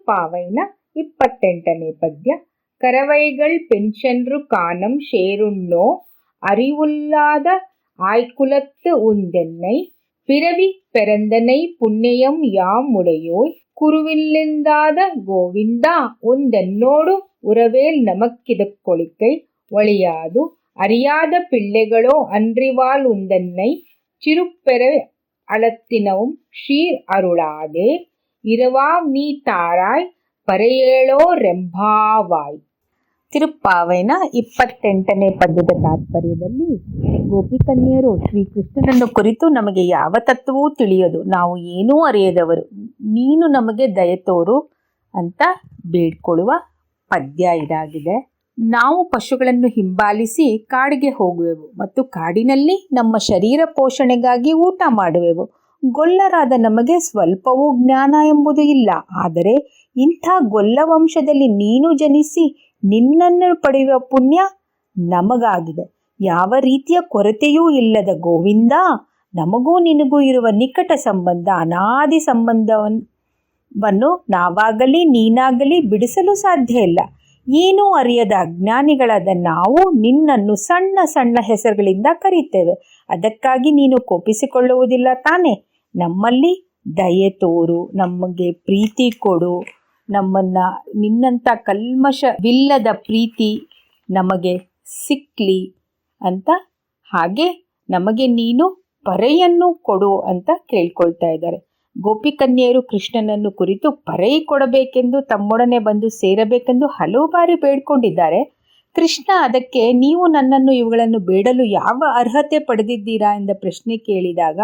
ತಿರುಪ್ಪಾವೈನ ಇಪ್ಪತ್ತೆಂಟನೇ ಪದ್ಯ ಕರವೈಗಳ್ ಪೆನ್ಷನ್ರು ಕಾನಂ ಶೇರುಣ್ಣೋ அறிவுல்லாத ஆய்குலத்து உந்தென்னை பிறவி பெறந்தனை புண்ணியம் யாம் உடையோய் குருவில்லிந்தாத கோவிந்தா உந்தென்னோடு உறவேல் நமக்கிதக் கொளிக்கை ஒழியாது அறியாத பிள்ளைகளோ அன்றிவால் உந்தன்னை சிறுப்பெற அளத்தினவும் ஷீர் அருளாதே இரவாம் ನೀ ತಾರಾಯ್ ಪರೆಯೇಳೋ ರೆಂಭಾವಾಯ್ ತಿರುಪ್ಪಾವೈನ ಇಪ್ಪತ್ತೆಂಟನೇ ಪದ್ಯದ ತಾತ್ಪರ್ಯದಲ್ಲಿ ಗೋಪಿಕನ್ಯರು ಶ್ರೀಕೃಷ್ಣನನ್ನು ಕುರಿತು ನಮಗೆ ಯಾವ ತತ್ವವೂ ತಿಳಿಯದು ನಾವು ಏನೂ ಅರಿಯದವರು ನೀನು ನಮಗೆ ದಯ ತೋರು ಅಂತ ಬೇಡ್ಕೊಳ್ಳುವ ಪದ್ಯ ಇದಾಗಿದೆ ನಾವು ಪಶುಗಳನ್ನು ಹಿಂಬಾಲಿಸಿ ಕಾಡಿಗೆ ಹೋಗುವೆವು ಮತ್ತು ಕಾಡಿನಲ್ಲಿ ನಮ್ಮ ಶರೀರ ಪೋಷಣೆಗಾಗಿ ಊಟ ಮಾಡುವೆವು ಗೊಲ್ಲರಾದ ನಮಗೆ ಸ್ವಲ್ಪವೂ ಜ್ಞಾನ ಎಂಬುದು ಇಲ್ಲ. ಆದರೆ ಇಂಥ ಗೊಲ್ಲ ವಂಶದಲ್ಲಿ ನೀನು ಜನಿಸಿ ನಿನ್ನನ್ನು ಪಡೆಯುವ ಪುಣ್ಯ ನಮಗಾಗಿದೆ. ಯಾವ ರೀತಿಯ ಕೊರತೆಯೂ ಇಲ್ಲದ ಗೋವಿಂದ, ನಮಗೂ ನಿನಗೂ ಇರುವ ನಿಕಟ ಸಂಬಂಧ, ಅನಾದಿ ಸಂಬಂಧವನ್ನು ನಾವಾಗಲಿ ನೀನಾಗಲಿ ಬಿಡಿಸಲು ಸಾಧ್ಯ ಇಲ್ಲ. ಏನೂ ಅರಿಯದ ಅಜ್ಞಾನಿಗಳಾದ ನಾವು ನಿನ್ನನ್ನು ಸಣ್ಣ ಸಣ್ಣ ಹೆಸರುಗಳಿಂದ ಕರೀತೇವೆ ಅದಕ್ಕಾಗಿ ನೀನು ಕೋಪಿಸಿಕೊಳ್ಳುವುದಿಲ್ಲ ತಾನೇ? ನಮ್ಮಲ್ಲಿ ದಯೆ ತೋರು, ನಮಗೆ ಪ್ರೀತಿ ಕೊಡು, ನಮ್ಮನ್ನು ನಿನ್ನಂಥ ಕಲ್ಮಶವಿಲ್ಲದ ಪ್ರೀತಿ ನಮಗೆ ಸಿಕ್ಕಲಿ ಅಂತ ಹಾಗೆ ನಮಗೆ ನೀನು ಪರೆಯನ್ನು ಕೊಡು ಅಂತ ಕೇಳ್ಕೊಳ್ತಾ ಇದ್ದಾರೆ. ಗೋಪಿಕನ್ಯರು ಕೃಷ್ಣನನ್ನು ಕುರಿತು ಪರೈ ಕೊಡಬೇಕೆಂದು ತಮ್ಮೊಡನೆ ಬಂದು ಸೇರಬೇಕೆಂದು ಹಲವು ಬಾರಿ ಬೇಡ್ಕೊಂಡಿದ್ದಾರೆ. ಕೃಷ್ಣ, ಅದಕ್ಕೆ ನೀವು ನನ್ನನ್ನು ಇವುಗಳನ್ನು ಬೇಡಲು ಯಾವ ಅರ್ಹತೆ ಪಡೆದಿದ್ದೀರಾ ಎಂದ ಪ್ರಶ್ನೆ ಕೇಳಿದಾಗ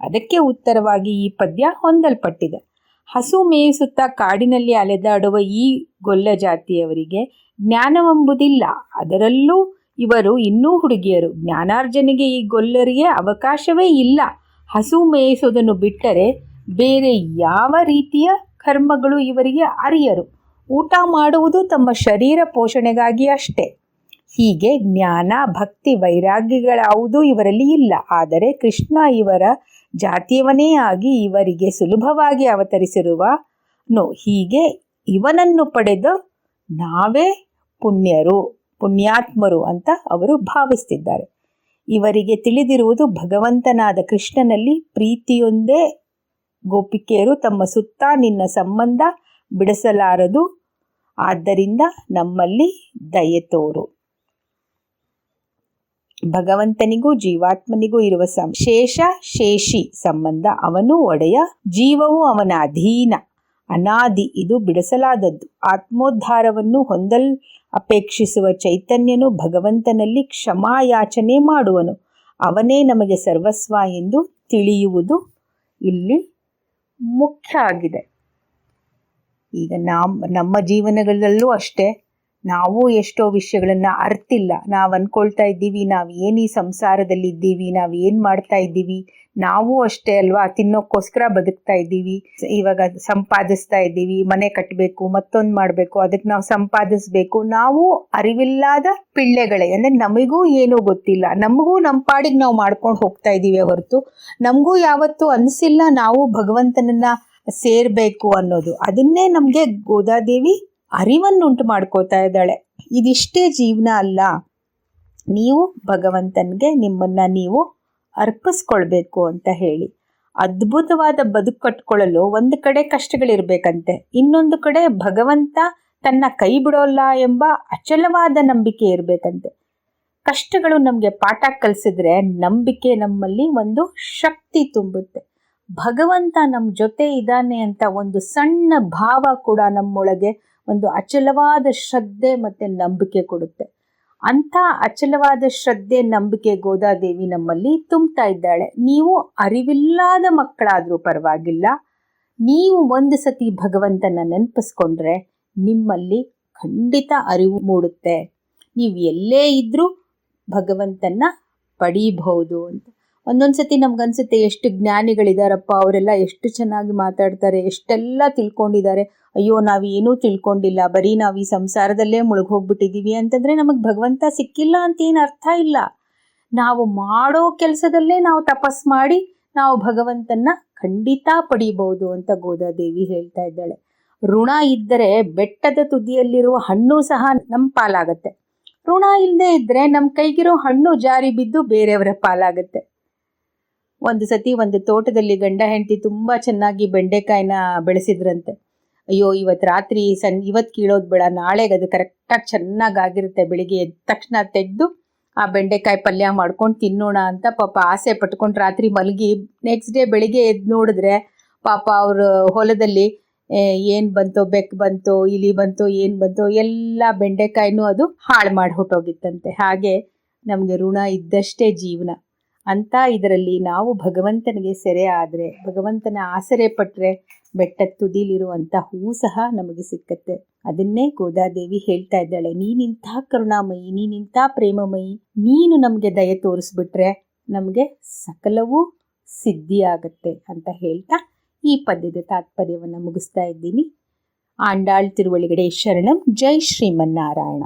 ಅದಕ್ಕೆ ಉತ್ತರವಾಗಿ ಈ ಪದ್ಯ ಹೊಂದಲ್ಪಟ್ಟಿದೆ. ಹಸು ಮೇಯಿಸುತ್ತಾ ಕಾಡಿನಲ್ಲಿ ಅಲೆದಾಡುವ ಈ ಗೊಲ್ಲ ಜಾತಿಯವರಿಗೆ ಜ್ಞಾನವೆಂಬುದಿಲ್ಲ. ಅದರಲ್ಲೂ ಇವರು ಇನ್ನೂ ಹುಡುಗಿಯರು. ಜ್ಞಾನಾರ್ಜನೆಗೆ ಈ ಗೊಲ್ಲರಿಗೆ ಅವಕಾಶವೇ ಇಲ್ಲ. ಹಸು ಮೇಯಿಸುವುದನ್ನು ಬಿಟ್ಟರೆ ಬೇರೆ ಯಾವ ರೀತಿಯ ಕರ್ಮಗಳು ಇವರಿಗೆ ಅರಿಯರು. ಊಟ ಮಾಡುವುದು ತಮ್ಮ ಶರೀರ ಪೋಷಣೆಗಾಗಿ ಅಷ್ಟೇ. ಹೀಗೆ ಜ್ಞಾನ, ಭಕ್ತಿ, ವೈರಾಗ್ಯಗಳಾವುದೂ ಇವರಲ್ಲಿ ಇಲ್ಲ. ಆದರೆ ಕೃಷ್ಣ ಇವರ ಜಾತಿಯವನೇ ಆಗಿ ಇವರಿಗೆ ಸುಲಭವಾಗಿ ಅವತರಿಸಿರುವನು ಹೀಗೆ ಇವನನ್ನು ಪಡೆದು ನಾವೇ ಪುಣ್ಯರು, ಪುಣ್ಯಾತ್ಮರು ಅಂತ ಅವರು ಭಾವಿಸ್ತಿದ್ದಾರೆ. ಇವರಿಗೆ ತಿಳಿದಿರುವುದು ಭಗವಂತನಾದ ಕೃಷ್ಣನಲ್ಲಿ ಪ್ರೀತಿಯೊಂದೇ ಗೋಪಿಕೆಯರು ತಮ್ಮ ಸುತ್ತ ನಿನ್ನ ಸಂಬಂಧ ಬಿಡಿಸಲಾರದು. ಆದ್ದರಿಂದ ನಮ್ಮಲ್ಲಿ ದಯೆ ತೋರು. ಭಗವಂತನಿಗೂ ಜೀವಾತ್ಮನಿಗೂ ಇರುವ ಶೇಷ ಶೇಷಿ ಸಂಬಂಧ ಅವನು ಒಡೆಯ ಜೀವವು ಅವನ ಅಧೀನ. ಅನಾದಿ ಇದು ಬಿಡಿಸಲಾದದ್ದು. ಆತ್ಮೋದ್ಧಾರವನ್ನು ಹೊಂದಲ್, ಅಪೇಕ್ಷಿಸುವ ಚೈತನ್ಯನು ಭಗವಂತನಲ್ಲಿ ಕ್ಷಮಾಯಾಚನೆ ಮಾಡುವನು. ಅವನೇ ನಮಗೆ ಸರ್ವಸ್ವ ಎಂದು ತಿಳಿಯುವುದು ಇಲ್ಲಿ ಮುಖ್ಯ ಆಗಿದೆ. ಈಗ ನಮ್ಮ ನಮ್ಮ ಜೀವನಗಳಲ್ಲೂ ಅಷ್ಟೇ. ನಾವು ಎಷ್ಟೋ ವಿಷಯಗಳನ್ನು ಅರ್ತಿಲ್ಲ. ನಾವು ಅಂದ್ಕೊಳ್ತಾ ಇದ್ದೀವಿ, ನಾವು ಏನು ಈ ಸಂಸಾರದಲ್ಲಿ ಇದ್ದೀವಿ, ನಾವು ಏನು ಮಾಡ್ತಾ ಇದ್ದೀವಿ, ನಾವು ಅಷ್ಟೇ ಅಲ್ವಾ? ತಿನ್ನೋಕ್ಕೋಸ್ಕರ ಬದುಕ್ತಾ ಇದ್ದೀವಿ. ಇವಾಗ ಸಂಪಾದಿಸ್ತಾ ಇದ್ದೀವಿ, ಮನೆ ಕಟ್ಟಬೇಕು ಮತ್ತೊಂದು ಮಾಡಬೇಕು ಅದಕ್ಕೆ ನಾವು ಸಂಪಾದಿಸ್ಬೇಕು. ನಾವು ಅರಿವಿಲ್ಲದ ಪಿಳ್ಳೆಗಳೇ. ಅಂದರೆ ನಮಗೂ ಏನೂ ಗೊತ್ತಿಲ್ಲ. ನಮಗೂ ನಮ್ಮ ಪಾಡಿಗೆ ನಾವು ಮಾಡ್ಕೊಂಡು ಹೋಗ್ತಾ ಇದ್ದೀವಿ ಹೊರತು, ನಮಗೂ ಯಾವತ್ತೂ ಅನಿಸಿಲ್ಲ ನಾವು ಭಗವಂತನನ್ನ ಸೇರಬೇಕು ಅನ್ನೋದು. ಅದನ್ನೇ ನಮಗೆ ಗೋದಾದೇವಿ ಅರಿವನ್ನುಂಟು ಮಾಡ್ಕೋತಾ ಇದ್ದಾಳೆ. ಇದಿಷ್ಟೇ ಜೀವನ ಅಲ್ಲ. ನೀವು ಭಗವಂತನಿಗೆ ನಿಮ್ಮನ್ನು ನೀವು ಅರ್ಪಿಸ್ಕೊಳ್ಬೇಕು ಅಂತ ಹೇಳಿ. ಅದ್ಭುತವಾದ ಬದುಕು ಕಟ್ಕೊಳ್ಳಲು ಒಂದು ಕಡೆ ಕಷ್ಟಗಳಿರ್ಬೇಕಂತೆ. ಇನ್ನೊಂದು ಕಡೆ ಭಗವಂತ ತನ್ನ ಕೈ ಬಿಡೋಲ್ಲ ಎಂಬ ಅಚಲವಾದ ನಂಬಿಕೆ ಇರಬೇಕಂತೆ. ಕಷ್ಟಗಳು ನಮಗೆ ಪಾಠ ಕಲಿಸಿದ್ರೆ ನಂಬಿಕೆ ನಮ್ಮಲ್ಲಿ ಒಂದು ಶಕ್ತಿ ತುಂಬುತ್ತೆ. ಭಗವಂತ ನಮ್ಮ ಜೊತೆ ಇದ್ದಾನೆ ಅಂತ ಒಂದು ಸಣ್ಣ ಭಾವ ಕೂಡ ನಮ್ಮೊಳಗೆ ಒಂದು ಅಚಲವಾದ ಶ್ರದ್ಧೆ ಮತ್ತು ನಂಬಿಕೆ ಕೊಡುತ್ತೆ. ಅಂಥ ಅಚಲವಾದ ಶ್ರದ್ಧೆ, ನಂಬಿಕೆ ಗೋದಾದೇವಿ ನಮ್ಮಲ್ಲಿ ತುಂಬ್ತಾ ಇದ್ದಾಳೆ. ನೀವು ಅರಿವಿಲ್ಲದ ಮಕ್ಕಳಾದರೂ ಪರವಾಗಿಲ್ಲ. ನೀವು ಒಂದು ಸತಿ ಭಗವಂತನ ನೆನಪಿಸ್ಕೊಂಡ್ರೆ ನಿಮ್ಮಲ್ಲಿ ಖಂಡಿತ ಅರಿವು ಮೂಡುತ್ತೆ. ನೀವು ಎಲ್ಲೇ ಇದ್ದರೂ ಭಗವಂತನ ಪಡೀಬಹುದು ಅಂತ. ಒಂದೊಂದು ಸತಿ ನಮ್ಗನ್ಸುತ್ತೆ ಎಷ್ಟು ಜ್ಞಾನಿಗಳಿದಾರಪ್ಪ, ಅವರೆಲ್ಲ ಎಷ್ಟು ಚೆನ್ನಾಗಿ ಮಾತಾಡ್ತಾರೆ, ಎಷ್ಟೆಲ್ಲ ತಿಳ್ಕೊಂಡಿದ್ದಾರೆ. ಅಯ್ಯೋ ನಾವು ಏನೂ ತಿಳ್ಕೊಂಡಿಲ್ಲ, ಬರೀ ನಾವು ಈ ಸಂಸಾರದಲ್ಲೇ ಮುಳುಗೋಗ್ಬಿಟ್ಟಿದ್ದೀವಿ ಅಂತಂದರೆ ನಮಗೆ ಭಗವಂತ ಸಿಕ್ಕಿಲ್ಲ ಅಂತ ಏನು ಅರ್ಥ ಇಲ್ಲ. ನಾವು ಮಾಡೋ ಕೆಲಸದಲ್ಲೇ ನಾವು ತಪಸ್ ಮಾಡಿ ನಾವು ಭಗವಂತನ್ನ ಖಂಡಿತ ಪಡಿಬಹುದು ಅಂತ ಗೋದಾದೇವಿ ಹೇಳ್ತಾ ಇದ್ದಾಳೆ. ಋಣ ಇದ್ದರೆ ಬೆಟ್ಟದ ತುದಿಯಲ್ಲಿರುವ ಹಣ್ಣು ಸಹ ನಮ್ಮ ಪಾಲಾಗತ್ತೆ. ಋಣ ಇಲ್ಲದೆ ಇದ್ದರೆ ನಮ್ಮ ಕೈಗಿರೋ ಹಣ್ಣು ಜಾರಿ ಬಿದ್ದು ಬೇರೆಯವರ ಪಾಲಾಗತ್ತೆ. ಒಂದು ಸತಿ ಒಂದು ತೋಟದಲ್ಲಿ ಗಂಡ ಹೆಂಡತಿ ತುಂಬ ಚೆನ್ನಾಗಿ ಬೆಂಡೆಕಾಯಿನ ಬೆಳೆಸಿದ್ರಂತೆ. ಅಯ್ಯೋ ಇವತ್ತು ರಾತ್ರಿ ಸನ್ ಇವತ್ತು ಕೀಳೋದು ಬೇಡ, ನಾಳೆಗೆ ಅದು ಕರೆಕ್ಟಾಗಿ ಚೆನ್ನಾಗಿ ಆಗಿರುತ್ತೆ ಬೆಳಿಗ್ಗೆ ಎದ್ದ ತಕ್ಷಣ ತೆಗೆದು ಆ ಬೆಂಡೆಕಾಯಿ ಪಲ್ಯ ಮಾಡ್ಕೊಂಡು ತಿನ್ನೋಣ ಅಂತ ಪಾಪ ಆಸೆ ಪಟ್ಕೊಂಡು ರಾತ್ರಿ ಮಲಗಿ ನೆಕ್ಸ್ಟ್ ಡೇ ಬೆಳಿಗ್ಗೆ ಎದ್ದು ನೋಡಿದ್ರೆ ಪಾಪ ಅವ್ರ ಹೊಲದಲ್ಲಿ ಏನು ಬಂತೋ, ಬೆಕ್ಕು ಬಂತೋ, ಇಲಿ ಬಂತೋ, ಏನು ಬಂತೋ, ಎಲ್ಲ ಬೆಂಡೆಕಾಯಿನೂ ಅದು ಹಾಳು ಮಾಡಿ ಹೊಟ್ಟೋಗಿತ್ತಂತೆ ಹಾಗೆ ನಮಗೆ ಋಣ ಇದ್ದಷ್ಟೇ ಜೀವನ. ಅಂತ ಇದರಲ್ಲಿ ನಾವು ಭಗವಂತನಿಗೆ ಸೆರೆ ಆದರೆ, ಭಗವಂತನ ಆಸರೆ ಪಟ್ಟರೆ ಬೆಟ್ಟದ ತುದಿಲಿರುವಂಥ ಹೂ ಸಹ ನಮಗೆ ಸಿಕ್ಕತ್ತೆ. ಅದನ್ನೇ ಗೋದಾದೇವಿ ಹೇಳ್ತಾ ಇದ್ದಾಳೆ, ನೀನಿಂಥ ಕರುಣಾಮಯಿ, ನೀನಿಂಥ ಪ್ರೇಮಮಯಿ, ನೀನು ನಮಗೆ ದಯ ತೋರಿಸ್ಬಿಟ್ರೆ ನಮಗೆ ಸಕಲವೂ ಸಿದ್ಧಿಯಾಗತ್ತೆ ಅಂತ ಹೇಳ್ತಾ ಈ ಪದ್ಯದ ತಾತ್ಪರ್ಯವನ್ನು ಮುಗಿಸ್ತಾ ಇದ್ದೀನಿ. ಆಂಡಾಳ್ ತಿರುವಳಿಗಡೆ ಶರಣಂ, ಜೈ ಶ್ರೀಮನ್ನಾರಾಯಣ